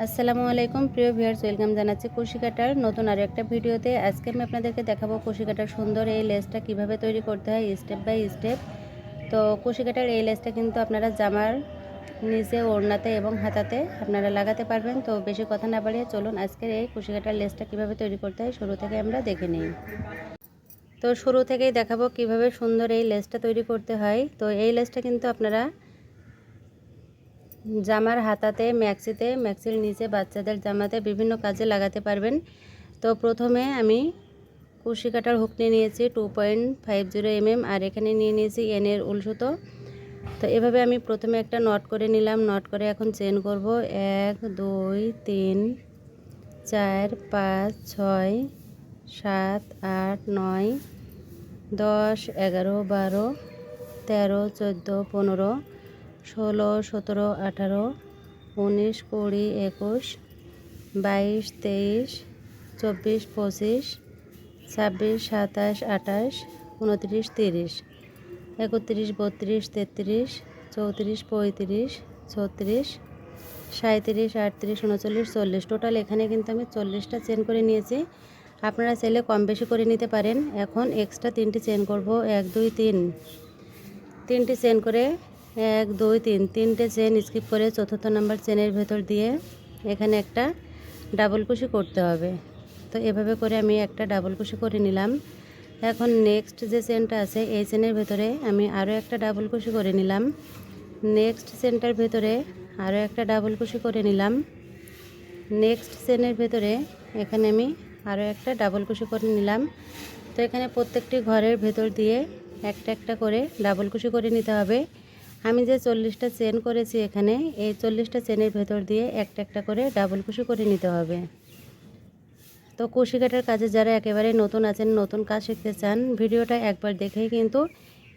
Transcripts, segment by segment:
আসসালামু আলাইকুম, প্রিয় ভিউয়ার্স, ওয়েলকাম জানাচ্ছি কাটার নতুন আরও একটা ভিডিওতে। আজকে আমি আপনাদেরকে দেখাবো কুশি কাটার সুন্দর এই লেসটা কীভাবে তৈরি করতে হয় স্টেপ বাই স্টেপ। তো কুশি কাটার এই লেসটা কিন্তু আপনারা জামার নিচে, ওড়নাতে এবং হাতাতে আপনারা লাগাতে পারবেন। তো বেশি কথা না বাড়িয়ে চলুন আজকের এই কাটার লেসটা কীভাবে তৈরি করতে হয় শুরু থেকে আমরা দেখে নিই। তো শুরু থেকেই দেখাবো কীভাবে সুন্দর এই লেসটা তৈরি করতে হয়। তো এই লেসটা কিন্তু আপনারা জামার হাতাতে, ম্যাক্সিতে, ম্যাক্সির নিচে বাচ্চাদের জামাতে বিভিন্ন কাজে লাগাতে পারবেন। তো প্রথমে আমি কুশি কাটার হুক নিয়ে নিয়েছি two point five zero MM আর এখানে নিয়ে নিয়েছি এনের উলসুতো তো এভাবে আমি প্রথমে একটা নট করে নিলাম নট করে এখন চেন করব। এক, দুই, তিন, চার, পাঁচ, ছয়, সাত, আট, নয়, দশ, এগারো, বারো, তেরো, চোদ্দ, পনেরো ষোলো, সতেরো, আঠারো, উনিশ, কুড়ি, একুশ, বাইশ, তেইশ, চব্বিশ, পঁচিশ, ছাব্বিশ, সাতাশ, আঠাশ, উনত্রিশ, তিরিশ, একত্রিশ, বত্রিশ, তেত্রিশ, চৌত্রিশ, পঁয়ত্রিশ, ছত্রিশ সাঁত্রিশ আটত্রিশ, উনচল্লিশ, চল্লিশ। টোটাল এখানে কিন্তু আমি চল্লিশটা চেন করে নিয়েছি। আপনারা চাইলে কম বেশি করে নিতে পারেন। এখন এক্সট্রা তিনটি চেন করব। এক, দুই, তিন। তিনটি চেন করে এক, দুই, তিন, তিনটে চেন স্কিপ করে চতুর্থ নাম্বার চেনের ভেতর দিয়ে এখানে একটা ডাবল কুশি করতে হবে। তো এভাবে করে আমি একটা ডাবল কুশি করে নিলাম। এখন নেক্সট যে চেনটা আছে, এই চেনের ভেতরে আমি আরও একটা ডাবল কুশি করে নিলাম। নেক্সট চেনটার ভেতরে আরও একটা ডাবল কুশি করে নিলাম। নেক্সট চেনের ভেতরে এখানে আমি আরও একটা ডাবল কুশি করে নিলাম। তো এখানে প্রত্যেকটি ঘরের ভেতর দিয়ে একটা একটা করে ডাবল কুশি করে নিতে হবে। আমি যে চল্লিশটা চেন করেছি এখানে, এই চল্লিশটা চেনের ভেতর দিয়ে একটা একটা করে ডাবল কুশি করে নিতে হবে। তো কুশি কাটার কাজে যারা একেবারে নতুন আছেন, নতুন কাজ শিখতে চান, ভিডিওটা একবার দেখেই কিন্তু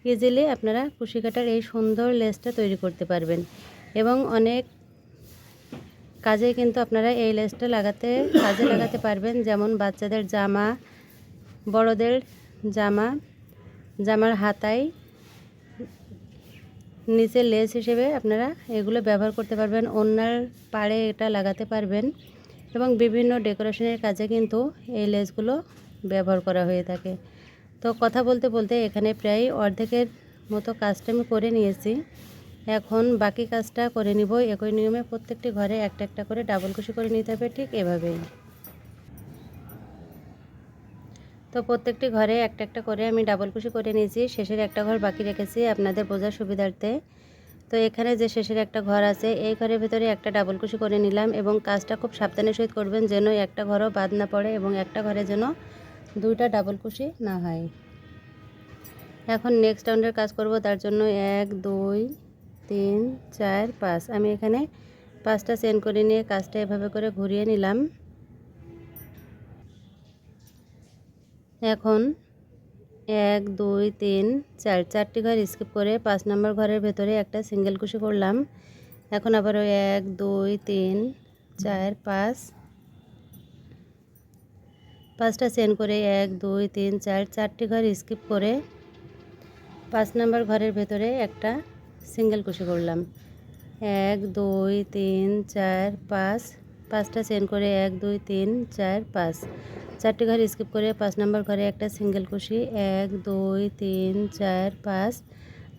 ইজিলি আপনারা কুশি কাটার এই সুন্দর লেসটা তৈরি করতে পারবেন। এবং অনেক কাজে কিন্তু আপনারা এই লেসটা লাগাতে, কাজে লাগাতে পারবেন। যেমন বাচ্চাদের জামা, বড়দের জামা, জামার হাতায় নিচে লেস হিসেবে আপনারা এগুলো ব্যবহার করতে পারবেন। অন্যার পাড়ে এটা লাগাতে পারবেন এবং বিভিন্ন ডেকোরেশনের কাজে কিন্তু এই লেসগুলো ব্যবহার করা হয়ে থাকে। তো কথা বলতে বলতে এখানে প্রায় অর্ধেকের মতো কাজটা আমি করে নিয়েছি। এখন বাকি কাজটা করে নিব। একই নিয়মে প্রত্যেকটি ঘরে একটা একটা করে ডাবল কুশি করে নিতে হবে। ঠিক এভাবেই। তো প্রত্যেকটি ঘরে একটা একটা করে আমি ডাবল কুশি করে নিয়েছি। শেষের একটা ঘর বাকি রেখেছি আপনাদের বোঝার সুবিধার্থে। তো এখানে যে শেষের একটা ঘর আছে, এই ঘরের ভিতরে একটা ডাবল কুশি করে নিলাম এবং কাজটা খুব সাবধানের সহিত করবেন যেন একটা ঘরও বাদ না পড়ে এবং একটা ঘরে যেন দুইটা ডাবল কুশি না হয়। এখন নেক্সট রাউন্ডের কাজ করব, তার জন্য এক, দুই, তিন, চার, পাঁচ। আমি এখানে পাঁচটা চেন করে নিয়ে কাজটা এভাবে করে ঘুরিয়ে নিলাম। এখন এক, দুই, তিন, চার, চারটি ঘর স্কিপ করে পাঁচ নম্বর ঘরের ভেতরে একটা সিঙ্গেল কুশি করলাম এখন আবারও এক, দুই, তিন, চার, পাঁচ, পাঁচটা চেন করে এক, দুই, তিন, চার, চারটি ঘর স্কিপ করে পাঁচ নম্বর ঘরের ভেতরে একটা সিঙ্গেল কুশি করলাম এক, দুই, তিন, চার, পাঁচ পাঁচটা চেন করে এক, দুই, তিন, চার, পাঁচ। চারটি ঘর স্কিপ করে পাঁচ নম্বর ঘরে একটা সিঙ্গেল কুশি এক, দুই, তিন, চার, পাঁচ।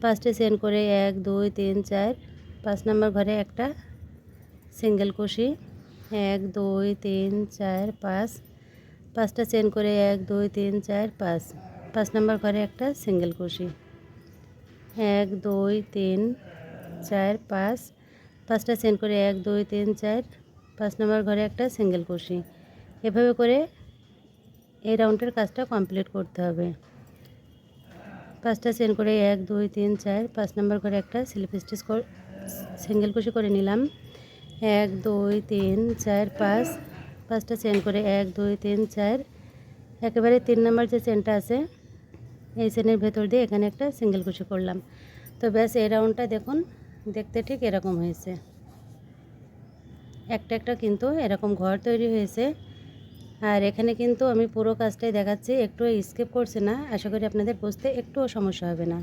পাঁচটি চেন করে এক, দুই, তিন, চার। পাঁচ নম্বর ঘরে একটা সিঙ্গেল কুশি এক, দুই, তিন, চার, পাঁচ। পাঁচটা চেন করে এক, দুই, তিন, চার, পাঁচ। পাঁচ নম্বর ঘরে একটা সিঙ্গেল কুশি এক, দুই, তিন, চার, পাঁচ। পাঁচটা চেন করে এক, দুই, তিন, চার। পাঁচ নম্বর ঘরে একটা সিঙ্গেল কুশি এভাবে করে এই রাউন্ডের কাজটা কমপ্লিট করতে হবে। পাঁচটা চেন করে এক, দুই, তিন, চার, পাঁচ নম্বর ঘরে একটা স্লিপ স্টিচ সিঙ্গেল কুশি করে নিলাম। এক, দুই, তিন, চার, পাঁচ। পাঁচটা চেন করে এক, দুই, তিন, চার। একেবারে তিন নম্বর যে চেনটা আছে, এই চেনের ভেতর দিয়ে এখানে একটা সিঙ্গেল কুশি করলাম। তো ব্যাস, এই রাউন্ডটা দেখুন, দেখতে ঠিক এরকম হয়েছে। একটা একটা কিন্তু এরকম ঘর তৈরি হয়েছে। আর এখানে কিন্তু আমি পুরো কাজটাই দেখাচ্ছি, একটু স্কিপ করছে না। আশা করি আপনাদের বুঝতে একটুও সমস্যা হবে না।